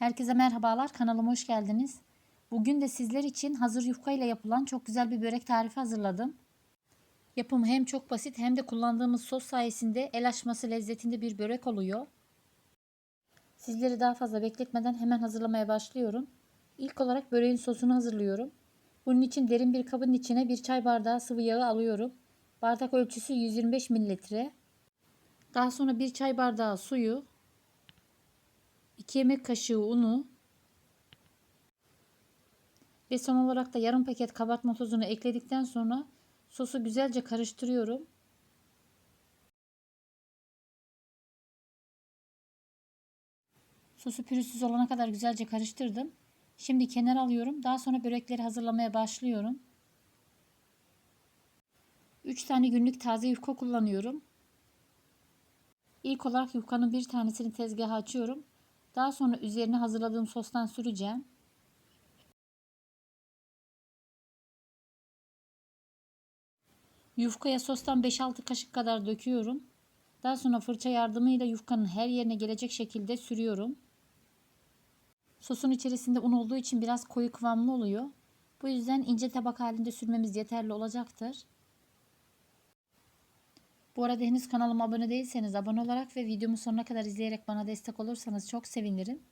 Herkese merhabalar. Kanalıma hoş geldiniz. Bugün de sizler için hazır yufka ile yapılan çok güzel bir börek tarifi hazırladım. Yapımı hem çok basit hem de kullandığımız sos sayesinde el açması lezzetinde bir börek oluyor. Sizleri daha fazla bekletmeden hemen hazırlamaya başlıyorum. İlk olarak böreğin sosunu hazırlıyorum. Bunun için derin bir kabın içine bir çay bardağı sıvı yağı alıyorum. Bardak ölçüsü 125 mililitre. Daha sonra bir çay bardağı suyu, 2 yemek kaşığı unu ve son olarak da yarım paket kabartma tozunu ekledikten sonra sosu güzelce karıştırıyorum. Sosu pürüzsüz olana kadar güzelce karıştırdım. Şimdi kenara alıyorum. Daha sonra börekleri hazırlamaya başlıyorum. 3 tane günlük taze yufka kullanıyorum. İlk olarak yufkanın bir tanesini tezgaha açıyorum. Daha sonra üzerine hazırladığım sostan süreceğim. Yufkaya sostan 5-6 kaşık kadar döküyorum. Daha sonra fırça yardımıyla yufkanın her yerine gelecek şekilde sürüyorum. Sosun içerisinde un olduğu için biraz koyu kıvamlı oluyor. Bu yüzden ince tabak halinde sürmemiz yeterli olacaktır. Bu arada henüz kanalıma abone değilseniz abone olarak ve videomu sonuna kadar izleyerek bana destek olursanız çok sevinirim.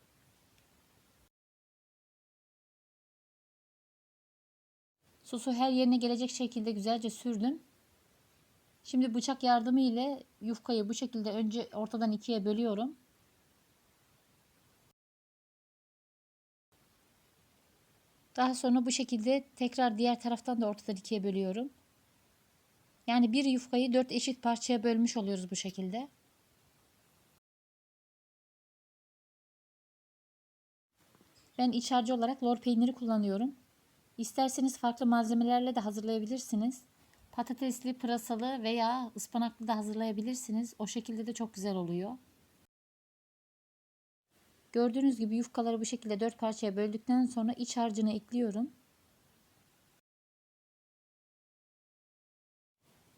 Sosu her yerine gelecek şekilde güzelce sürdüm. Şimdi bıçak yardımı ile yufkayı bu şekilde önce ortadan ikiye bölüyorum. Daha sonra bu şekilde tekrar diğer taraftan da ortadan ikiye bölüyorum. Yani bir yufkayı dört eşit parçaya bölmüş oluyoruz bu şekilde. Ben iç harcı olarak lor peyniri kullanıyorum. İsterseniz farklı malzemelerle de hazırlayabilirsiniz. Patatesli, pırasalı veya ıspanaklı da hazırlayabilirsiniz. O şekilde de çok güzel oluyor. Gördüğünüz gibi yufkaları bu şekilde dört parçaya böldükten sonra iç harcını ekliyorum.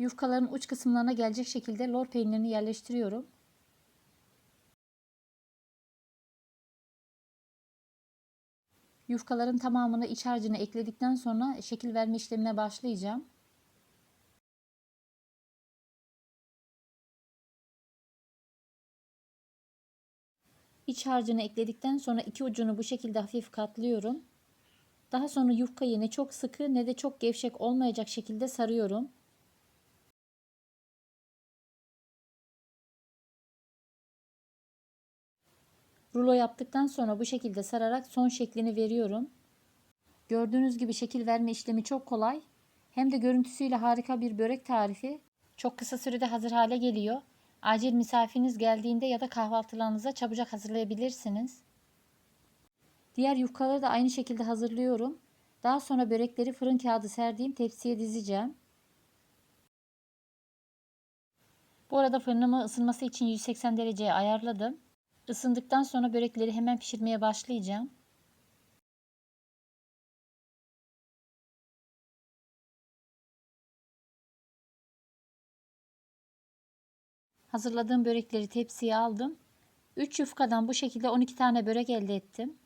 Yufkaların uç kısımlarına gelecek şekilde lor peynirini yerleştiriyorum. Yufkaların tamamını iç harcına ekledikten sonra şekil verme işlemine başlayacağım. İç harcını ekledikten sonra iki ucunu bu şekilde hafif katlıyorum. Daha sonra yufkayı ne çok sıkı ne de çok gevşek olmayacak şekilde sarıyorum. Rulo yaptıktan sonra bu şekilde sararak son şeklini veriyorum. Gördüğünüz gibi şekil verme işlemi çok kolay. Hem de görüntüsüyle harika bir börek tarifi. Çok kısa sürede hazır hale geliyor. Acil misafiriniz geldiğinde ya da kahvaltılarınıza çabucak hazırlayabilirsiniz. Diğer yufkaları da aynı şekilde hazırlıyorum. Daha sonra börekleri fırın kağıdı serdiğim tepsiye dizeceğim. Bu arada fırınımı ısınması için 180 dereceye ayarladım. Isındıktan sonra börekleri hemen pişirmeye başlayacağım. Hazırladığım börekleri tepsiye aldım. 3 yufkadan bu şekilde 12 tane börek elde ettim.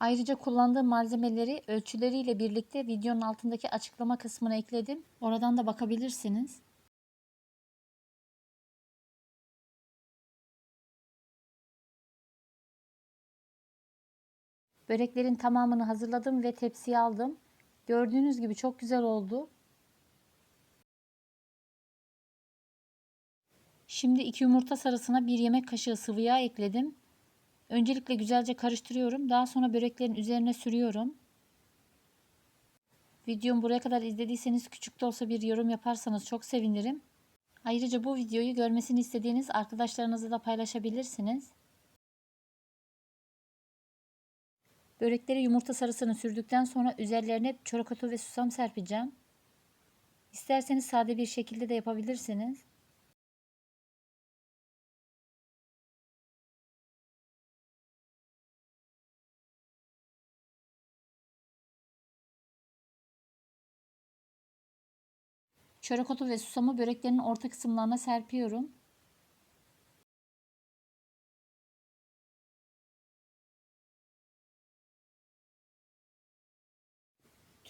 Ayrıca kullandığım malzemeleri ölçüleriyle birlikte videonun altındaki açıklama kısmına ekledim. Oradan da bakabilirsiniz. Böreklerin tamamını hazırladım ve tepsiye aldım. Gördüğünüz gibi çok güzel oldu. Şimdi iki yumurta sarısına bir yemek kaşığı sıvı yağ ekledim. Öncelikle güzelce karıştırıyorum. Daha sonra böreklerin üzerine sürüyorum. Videomu buraya kadar izlediyseniz küçük de olsa bir yorum yaparsanız çok sevinirim. Ayrıca bu videoyu görmesini istediğiniz arkadaşlarınızla da paylaşabilirsiniz. Börekleri yumurta sarısını sürdükten sonra üzerlerine çörek otu ve susam serpeceğim. İsterseniz sade bir şekilde de yapabilirsiniz. Çörek otu ve susamı böreklerin orta kısımlarına serpiyorum.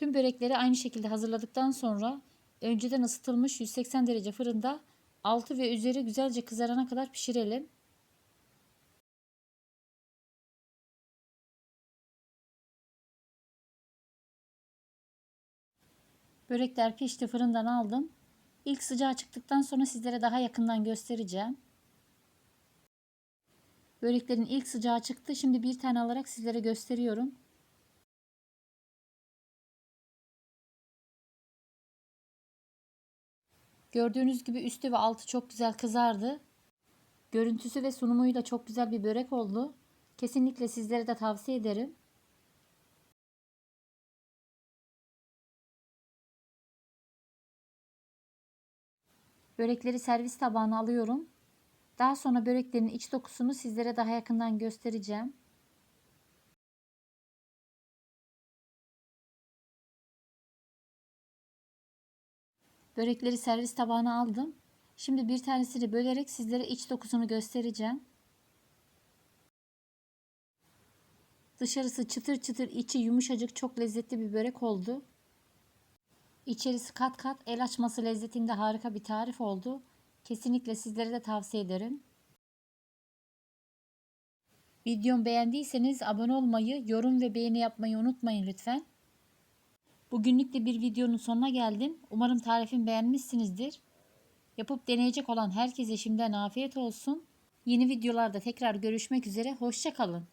Tüm börekleri aynı şekilde hazırladıktan sonra önceden ısıtılmış 180 derece fırında altı ve üzeri güzelce kızarana kadar pişirelim. Börekler pişti fırından aldım. İlk sıcağı çıktıktan sonra sizlere daha yakından göstereceğim. Böreklerin ilk sıcağı çıktı. Şimdi bir tane alarak sizlere gösteriyorum. Gördüğünüz gibi üstü ve altı çok güzel kızardı. Görüntüsü ve sunumuyla çok güzel bir börek oldu. Kesinlikle sizlere de tavsiye ederim. Börekleri servis tabağına alıyorum. Daha sonra böreklerin iç dokusunu sizlere daha yakından göstereceğim. Börekleri servis tabağına aldım. Şimdi bir tanesini bölerek sizlere iç dokusunu göstereceğim. Dışarısı çıtır çıtır, içi yumuşacık, çok lezzetli bir börek oldu. İçerisi kat kat el açması lezzetinde harika bir tarif oldu. Kesinlikle sizlere de tavsiye ederim. Videomu beğendiyseniz abone olmayı, yorum ve beğeni yapmayı unutmayın lütfen. Bugünlük de bir videonun sonuna geldim. Umarım tarifimi beğenmişsinizdir. Yapıp deneyecek olan herkese şimdiden afiyet olsun. Yeni videolarda tekrar görüşmek üzere. Hoşçakalın.